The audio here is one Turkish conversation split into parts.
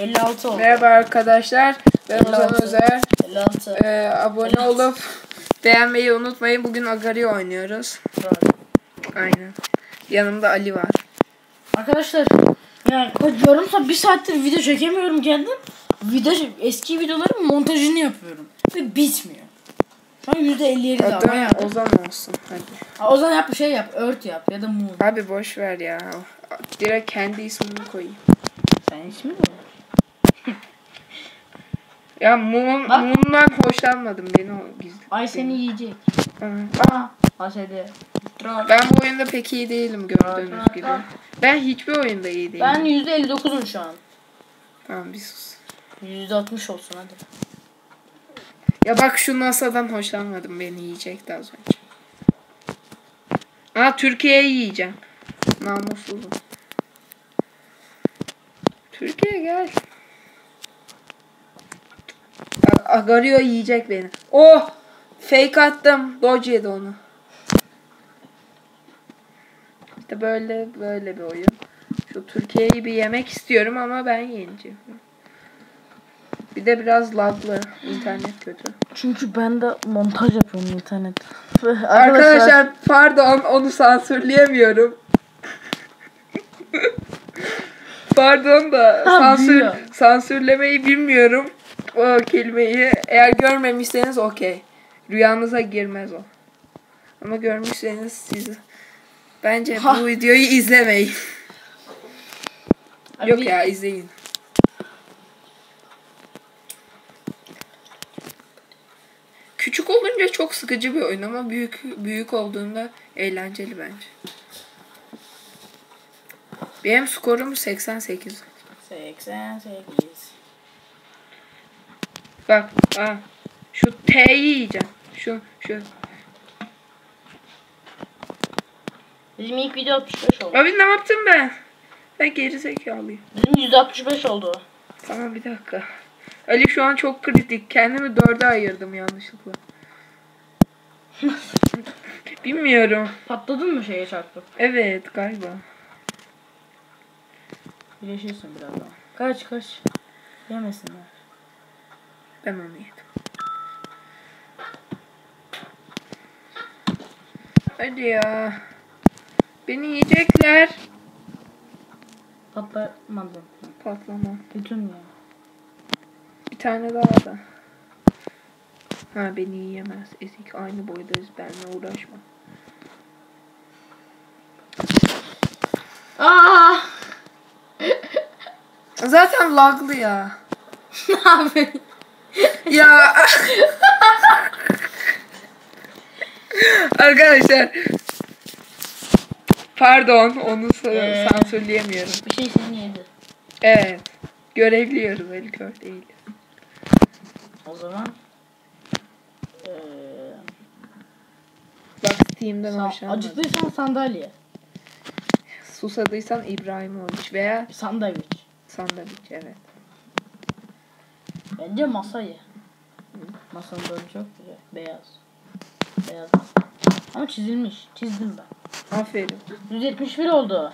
56 oldu. Merhaba arkadaşlar. Ben Ozan 56. Özer. 56. Ee, abone olup beğenmeyi unutmayın. Bugün Agari oynuyoruz. Aynen. Yanımda Ali var. Arkadaşlar yani yarım saat bir saattir video çekemiyorum kendim. Video eski videoların montajını yapıyorum ve bitmiyor. Şu an %57 daha Adı bayağı. Ozan olsun. Hadi. Ha, O zaman yap bir şey yap. Ört yap ya da moon. Abi boş ver ya. Direkt kendi ismimi koyayım. Sen ismi mi? Ya Moon, Bak. Moon'dan hoşlanmadım. Beni o gizli. Ay seni yiyecek. Aa, Aa. Troll. Ben bu oyunda pek iyi değilim gördüğünüz gibi. Ben hiçbir oyunda iyi değilim. Ben %59'um şu an. Tamam bir sus. %60 olsun hadi. Ya bak şu NASA'dan hoşlanmadım. Beni yiyecekti az önce. Aa Türkiye'yi yiyeceğim. Namussuzum. Türkiye gel. Agario yiyecek beni. Oh! Fake attım. Dodge yedi onu. İşte böyle böyle bir oyun. Şu Türkiye'yi bir yemek istiyorum ama ben yeneceğim. Bir de biraz laglı. internet kötü. Çünkü ben de montaj yapıyorum internette. Arkadaşlar pardon onu sansürleyemiyorum. pardon da sansür sansürlemeyi bilmiyorum o kelimeyi. Eğer görmemişseniz okey. Rüyanıza girmez o. Ama görmüşseniz siz bence Ha. bu videoyu izlemeyin. Abi, Yok ya izleyin. Küçük olunca çok sıkıcı bir oyun ama büyük büyük olduğunda eğlenceli bence. Benim skorum 88. 88. Bak, ha. Şu T'yi yiyeceğim. Şu şu. Bizim ilk video 65 oldu. Abi ne yaptım ben? Ben gerizekalıyım. Bizim 165 oldu. Tamam bir dakika. Ali şu an çok kritik. Kendimi dörde ayırdım yanlışlıkla. Bilmiyorum. Patladın mı şeye çarpıp? Evet galiba. Birleşirsin birazdan. Kaç kaç. Yemesinler. Ben onu yedim. Hadi ya. Beni yiyecekler. Patlamadım. Patlama. Bütün ya. Bir tane daha da. Ha beni yiyemez. Ezik aynı boydayız. Benimle uğraşma. Aa! Zaten laglı ya. ne yapayım? Ya. Arkadaşlar. Pardon onu Ee. sansürleyemiyorum. Bir şey seni yedi. Evet. Görevliyoruz el kör değil. O zaman eee Bak Steam'den hoşlanmadım. acıktıysan sandalye. Susadıysan İbrahimovic veya Sandviç. sandviç evet. Bence masa ye. Masanın böyle çok güzel. Beyaz. Beyaz. Ama çizilmiş. Çizdim ben. Aferin. 171 oldu.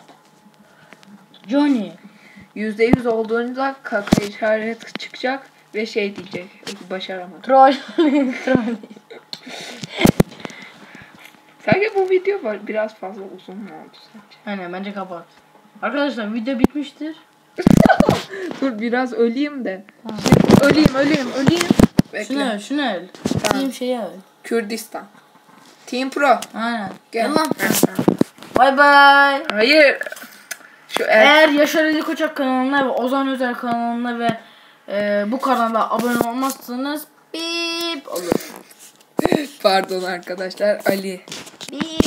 Johnny. %100 olduğunda kaka işaret çıkacak ve şey diyecek. Başaramadım. Troll. Troll. Sanki bu video var biraz fazla uzun mu oldu sence? Aynen bence kapat. Arkadaşlar video bitmiştir. Dur biraz öleyim de. Tamam. Öleyim öleyim öleyim. Bekle. Şunu öl, şunu öl. Tamam. Diyeyim şeyi öl. Kürdistan. Team Pro. Aynen. Gel. Gel lan. Bay bay. Hayır. Şu er... Eğer Yaşar Ali Koçak kanalına ve Ozan Özel kanalına ve e, bu kanala abone olmazsanız bip olur. Pardon arkadaşlar Ali. Bip.